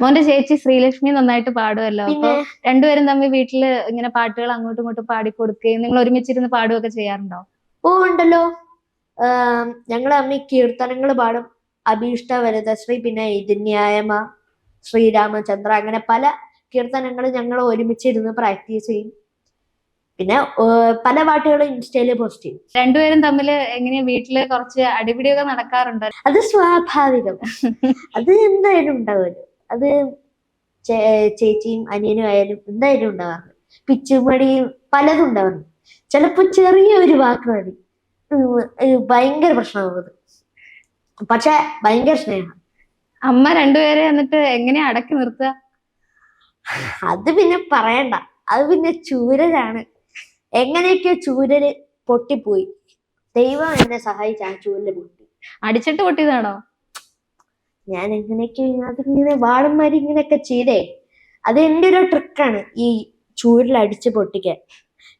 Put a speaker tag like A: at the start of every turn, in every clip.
A: മോന്റെ ചേച്ചി ശ്രീലക്ഷ്മി നന്നായിട്ട് പാടുമല്ലോ അപ്പൊ രണ്ടുപേരും തമ്മിൽ വീട്ടിൽ ഇങ്ങനെ പാട്ടുകൾ അങ്ങോട്ടും ഇങ്ങോട്ടും പാടി കൊടുക്കുകയും നിങ്ങൾ ഒരുമിച്ചിരുന്ന് പാടുകയൊക്കെ ചെയ്യാറുണ്ടോ?
B: ഓ ഉണ്ടല്ലോ. ഞങ്ങളെ അമ്മ കീർത്തനങ്ങൾ പാടും. അഭീഷ്ട വരദശ്രീ പിന്നെ ഇതിന്യായമ ശ്രീരാമചന്ദ്ര അങ്ങനെ പല കീർത്തനങ്ങൾ ഞങ്ങൾ ഒരുമിച്ചിരുന്ന് പ്രാക്ടീസ് ചെയ്യും. പിന്നെ പല പാട്ടുകളും ഇൻസ്റ്റയിൽ പോസ്റ്റ് ചെയ്യും.
A: രണ്ടുപേരും തമ്മിൽ എങ്ങനെയാ വീട്ടിൽ കുറച്ച് അടിപിടിയൊക്കെ നടക്കാറുണ്ട്?
B: അത് സ്വാഭാവികം. അത് എന്തായാലും ഉണ്ടാവുമല്ലോ. അത് ചേ- ചേച്ചിയും അനിയനും ആയാലും എന്തായാലും ഉണ്ടാവാറുണ്ട് പിച്ചുമടിയും പലതും ഉണ്ടാവാറുണ്ട് ചെറിയ ഒരു വാക്ക് മതി. ഭയങ്കര പ്രശ്നമാകുന്നത് പക്ഷെ ഭയങ്കര സ്നേഹമാണ്
A: അമ്മ രണ്ടുപേരെ എന്നിട്ട് എങ്ങനെയാ അടക്കി നിർത്തുക?
B: അത് പിന്നെ പറയണ്ട. അത് പിന്നെ ചൂരലാണ്. എങ്ങനെയൊക്കെയോ ചൂരൽ പൊട്ടിപ്പോയി. ദൈവം എന്നെ സഹായിച്ച ആ ചൂരൽ പൊട്ടി.
A: അടിച്ചിട്ട് പൊട്ടിയതാണോ?
B: ഞാൻ എങ്ങനെയൊക്കെ അതിങ്ങനെ വാടന്മാര് ഇങ്ങനെയൊക്കെ ചെയ്തേ. അത് എന്റെ ഒരു ട്രിക്കാണ് ഈ ചൂരിൽ അടിച്ച് പൊട്ടിക്കാൻ.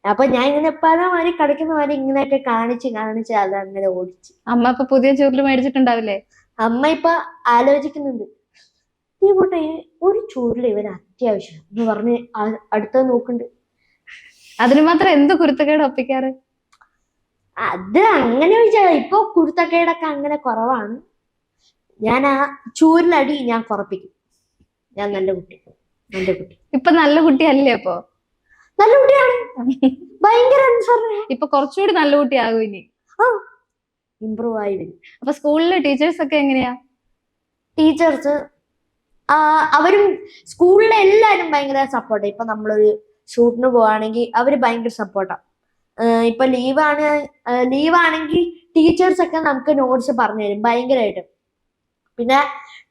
B: അപ്പൊ ഞാൻ ഇങ്ങനെ പല മാതിരി കളിക്കുന്ന മാതിരി ഇങ്ങനെയൊക്കെ കാണിച്ച് കാണിച്ച് അത് അങ്ങനെ ഓടിച്ച്.
A: അമ്മ ഇപ്പൊ പുതിയ ചൂരിൽ മേടിച്ചിട്ടുണ്ടാവില്ലേ?
B: അമ്മ ഇപ്പൊ ആലോചിക്കുന്നുണ്ട്. ഈ പോട്ടെ ഒരു ചൂരിൽ ഇവന് അത്യാവശ്യം എന്ന് പറഞ്ഞ് അടുത്ത നോക്കുന്നുണ്ട്.
A: അതിന് മാത്രം എന്ത് കുരുത്തക്കേട് ഒപ്പിക്കാറ്?
B: അത് അങ്ങനെ വിചാരിച്ച ഇപ്പൊ കുരുത്തക്കേടൊക്കെ അങ്ങനെ കുറവാണ്. ഞാൻ ആ ചൂരിനടി ഞാൻ കുറപ്പിക്കും. ഞാൻ നല്ല കുട്ടി. നല്ല കുട്ടി.
A: ഇപ്പൊ നല്ല കുട്ടിയല്ലേ അപ്പൊ?
B: നല്ല കുട്ടിയാണ്. ഭയങ്കര
A: ഇപ്പൊ കുറച്ചുകൂടി നല്ല കുട്ടിയാകും ഇനി.
B: ഇമ്പ്രൂവ് ആയി വരും
A: അപ്പൊ സ്കൂളിലെ ടീച്ചേഴ്സ് ഒക്കെ എങ്ങനെയാ?
B: ടീച്ചേഴ്സ് അവരും സ്കൂളിലെ എല്ലാവരും ഭയങ്കര സപ്പോർട്ട്. ഇപ്പൊ നമ്മളൊരു ഷൂട്ടിന് പോവാണെങ്കിൽ അവർ ഭയങ്കര സപ്പോർട്ടാ. ഇപ്പൊ ലീവാണ് ലീവാണെങ്കിൽ ടീച്ചേഴ്സ് ഒക്കെ നമുക്ക് നോട്ട്സ് പറഞ്ഞു തരും ഭയങ്കരമായിട്ട് പിന്നെ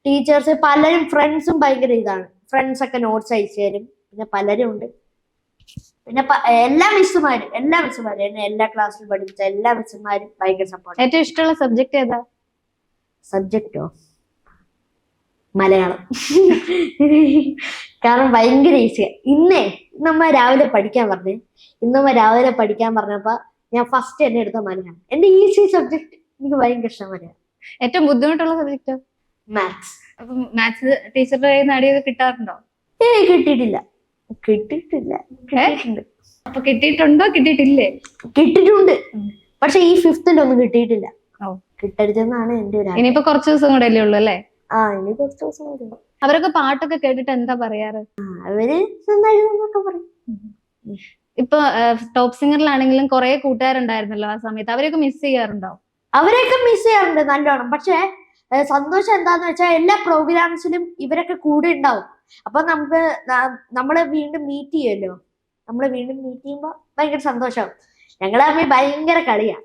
B: ടീച്ചേഴ്സ് പലരും ഫ്രണ്ട്സും ഭയങ്കര ഇതാണ്. ഫ്രണ്ട്സ് ഒക്കെ നോട്ട്സ് അയച്ചു തരും. പിന്നെ പലരും ഉണ്ട്. പിന്നെ എല്ലാ മിസ്സുമാരും എല്ലാ മിസ്സുമാരും എന്നെ എല്ലാ ക്ലാസ്സിലും പഠിപ്പിച്ച എല്ലാ മിസ്സുമാരും ഭയങ്കര സപ്പോർട്ട്
A: ഏറ്റവും ഇഷ്ടമുള്ള സബ്ജക്ട് ഏതാ?
B: സബ്ജക്റ്റോ മലയാളം. കാരണം ഭയങ്കര ഈസിയാ ഇന്നേ ഇന്നമ്മ രാവിലെ പഠിക്കാൻ പറഞ്ഞു. ഇന്നമ്മ രാവിലെ പഠിക്കാൻ പറഞ്ഞപ്പോ ഞാൻ ഫസ്റ്റ് എന്നെ എടുത്ത മലയാളം. എന്റെ ഈസി സബ്ജക്ട് എനിക്ക് ഭയങ്കര ഇഷ്ടം മലയാളം.
A: ഏറ്റവും ബുദ്ധിമുട്ടുള്ള സബ്ജക്റ്റോ
B: മാത്സ്
A: അപ്പൊ മാത്സ് ടീച്ചറുടെ കയ്യിൽ നിന്ന് അടിയൊക്കെ കിട്ടാറുണ്ടോ?
B: ഏ കിട്ടിയിട്ടില്ല. കിട്ടിയിട്ടില്ല. കിട്ടിയിട്ടുണ്ട്.
A: അപ്പൊ കിട്ടിയിട്ടുണ്ടോ കിട്ടിയിട്ടില്ലേ?
B: കിട്ടിയിട്ടുണ്ട്. പക്ഷെ ഈ ഒന്നും കിട്ടിയിട്ടില്ല. കിട്ടരുതെന്നാണ് എന്റെ ഒരു.
A: ഇനിയിപ്പോ കുറച്ച് ദിവസം കൂടെ അല്ലേ ഉള്ളു അല്ലേ?
B: ആ ഇനി കുറച്ച് ദിവസം കൂടെ.
A: അവരൊക്കെ പാട്ടൊക്കെ കേട്ടിട്ട് എന്താ പറയാറ്?
B: അവർ നന്നായിരുന്നൊക്കെ പറയും.
A: ഇപ്പൊ ടോപ്പ് സിംഗറിലാണെങ്കിലും കുറെ കൂട്ടുകാരുണ്ടായിരുന്നല്ലോ ആ സമയത്ത്. അവരെയൊക്കെ മിസ് ചെയ്യാറുണ്ടോ?
B: അവരെയൊക്കെ മിസ് ചെയ്യാറുണ്ട് നല്ലോണം. പക്ഷെ സന്തോഷം എന്താന്ന് വെച്ചാൽ എല്ലാ പ്രോഗ്രാംസിലും ഇവരൊക്കെ കൂടെ ഉണ്ടാവും. അപ്പൊ നമുക്ക് നമ്മളെ വീണ്ടും മീറ്റ് ചെയ്യുമല്ലോ നമ്മളെ വീണ്ടും മീറ്റ് ചെയ്യുമ്പോ ഭയങ്കര സന്തോഷം. ഞങ്ങളെ തമ്മിൽ ഭയങ്കര കളിയാ.